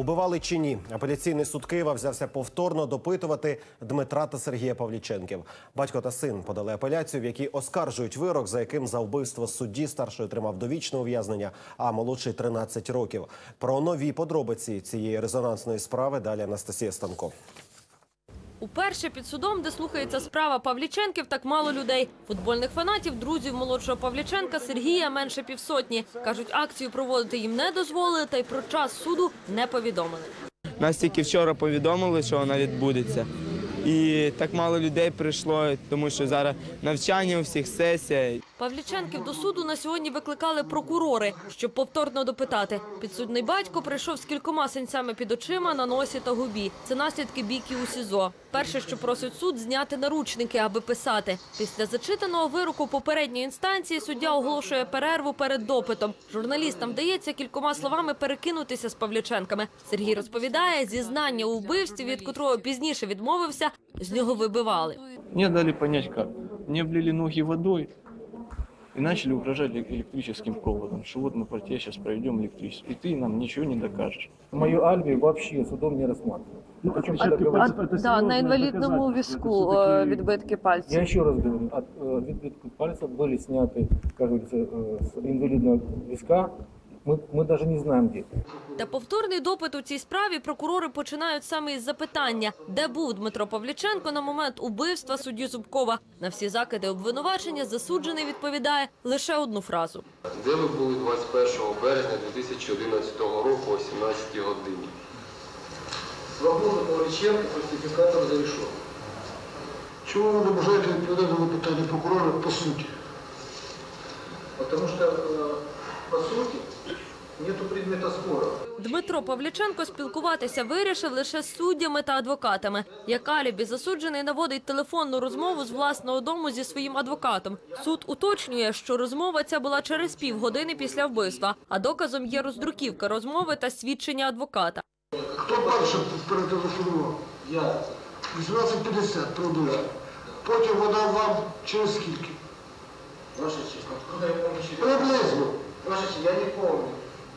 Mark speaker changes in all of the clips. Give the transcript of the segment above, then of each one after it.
Speaker 1: Убивали чи ні? Апеляційний суд Києва взявся повторно допитувати Дмитра та Сергія Павліченків. Батько та син подали апеляцію, в якій оскаржують вирок, за яким за вбивство судді старший отримав довічне ув'язнення, а молодший 13 років. Про нові подробиці цієї резонансної справи далі Анастасія Станко.
Speaker 2: Уперше під судом, де слухається справа Павліченків, так мало людей. Футбольних фанатів, друзів молодшого Павліченка Сергія менше півсотні. Кажуть, акцію проводити їм не дозволили, та й про час суду не повідомили.
Speaker 3: Нас тільки вчора повідомили, що вона відбудеться. І так мало людей прийшло, тому що зараз навчання у всіх сесія.
Speaker 2: Павліченків до суду на сьогодні викликали прокурори, щоб повторно допитати. Підсудний батько прийшов з кількома синцями під очима, на носі та губі. Це наслідки бійки у СІЗО. Перше, що просить суд, зняти наручники, аби писати. Після зачитаного вироку попередньої інстанції суддя оголошує перерву перед допитом. Журналістам вдається кількома словами перекинутися з Павліченками. Сергій розповідає, зізнання у вбивстві, від котрого пізніше відмовився, з нього вибивали.
Speaker 4: Мне дали понять как. Мне облили ноги водой и начали угрожать эле- электрическим проводом, что вот мы про тебя сейчас проведем электричество, и ты нам ничего не докажешь.
Speaker 5: Мою алиби вообще судом не рассматривают.
Speaker 6: Ну,
Speaker 5: О чем сюда говорить?
Speaker 2: Да, на інвалідному візку е, відбитки
Speaker 5: Я
Speaker 2: пальців.
Speaker 5: еще раз говорю, от э, відбитков пальцев были сняты, как говорится, э, с инвалидного виска. Мы, мы даже не знаем где.
Speaker 2: Та повторний допит у цій справі прокурори починають саме із запитання, де був Дмитро Павліченко на момент убивства судді Зубкова. На всі закиди обвинувачення засуджений відповідає лише одну фразу.
Speaker 7: Де ви були 21 березня 2011 року о 17 годині?
Speaker 8: Свобода Павліченка, фальсифікатор зарешен.
Speaker 6: Чому ви не бажаєте відповідати на питання прокурора по суті?
Speaker 8: Потому что, э, по сути, нету предмета спора.
Speaker 2: Дмитро Павліченко спілкуватися вирішив лише з суддями та адвокатами. Як алібі засуджений наводить телефонну розмову з власного дому зі своїм адвокатом. Суд уточнює, що розмова ця була через півгодини після вбивства, а доказом є роздруківка розмови та свідчення адвоката.
Speaker 6: Хто перший перетелефонував?
Speaker 8: Я,
Speaker 6: 18.50 продовжує. Потім вона вам через скільки?
Speaker 8: Ваша честь.
Speaker 6: Приблизно.
Speaker 8: Ваша честь, я не помню.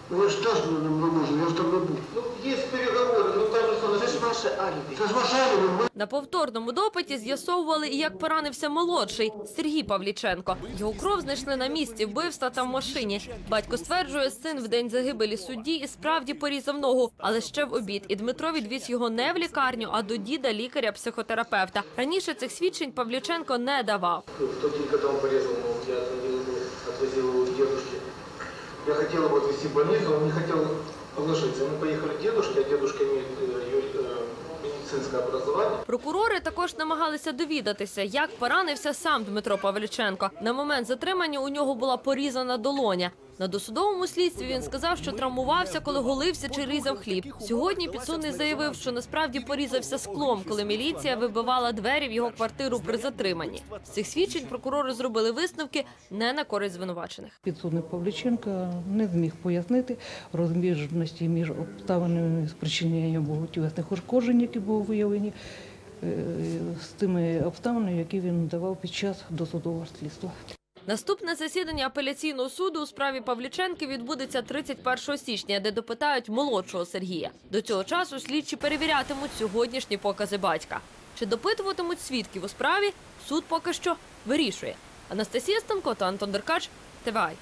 Speaker 6: Ви ж теж не можете, я ж там не був.
Speaker 8: Ну, есть переговоры, ну там же что, это же ваше алиби.
Speaker 6: Це ж ваша алібі,
Speaker 2: На повторному допиті з'ясовували і як поранився молодший Сергій Павліченко. Його кров знайшли на місці вбивства та в машині. Батько стверджує, син в день загибелі судді і справді порізав ногу, але ще в обід. І Дмитро відвіз його не в лікарню, а до діда лікаря-психотерапевта. Раніше цих свідчень Павліченко не давав.
Speaker 8: В тот день, когда он порезал ногу, я отвозил его, отвозил его к дедушке. Я хотел его отвезти в больницу, он не хотел положиться. Мы поехали к дедушке, а дедушка имеет э, ю- э, медицинское образование.
Speaker 2: Прокурори також намагалися довідатися, як поранився сам Дмитро Павліченко. На момент затримання у нього була порізана долоня. На досудовому слідстві він сказав, що травмувався, коли голився чи різав хліб. Сьогодні підсудний заявив, що насправді порізався склом, коли міліція вибивала двері в його квартиру при затриманні. З цих свідчень прокурори зробили висновки не на користь звинувачених.
Speaker 9: Підсудний Павліченко не зміг пояснити розбіжності між обставинами спричинення тілесних ушкоджень, які були виявлені, е, з тими обставинами, які він давав під час досудового слідства.
Speaker 2: Наступне засідання апеляційного суду у справі Павліченки відбудеться 31 січня, де допитають молодшого Сергія. До цього часу слідчі перевірятимуть сьогоднішні покази батька. Чи допитуватимуть свідків у справі? Суд поки що вирішує. Анастасія Станко та Антон Деркач, ТВАЙ.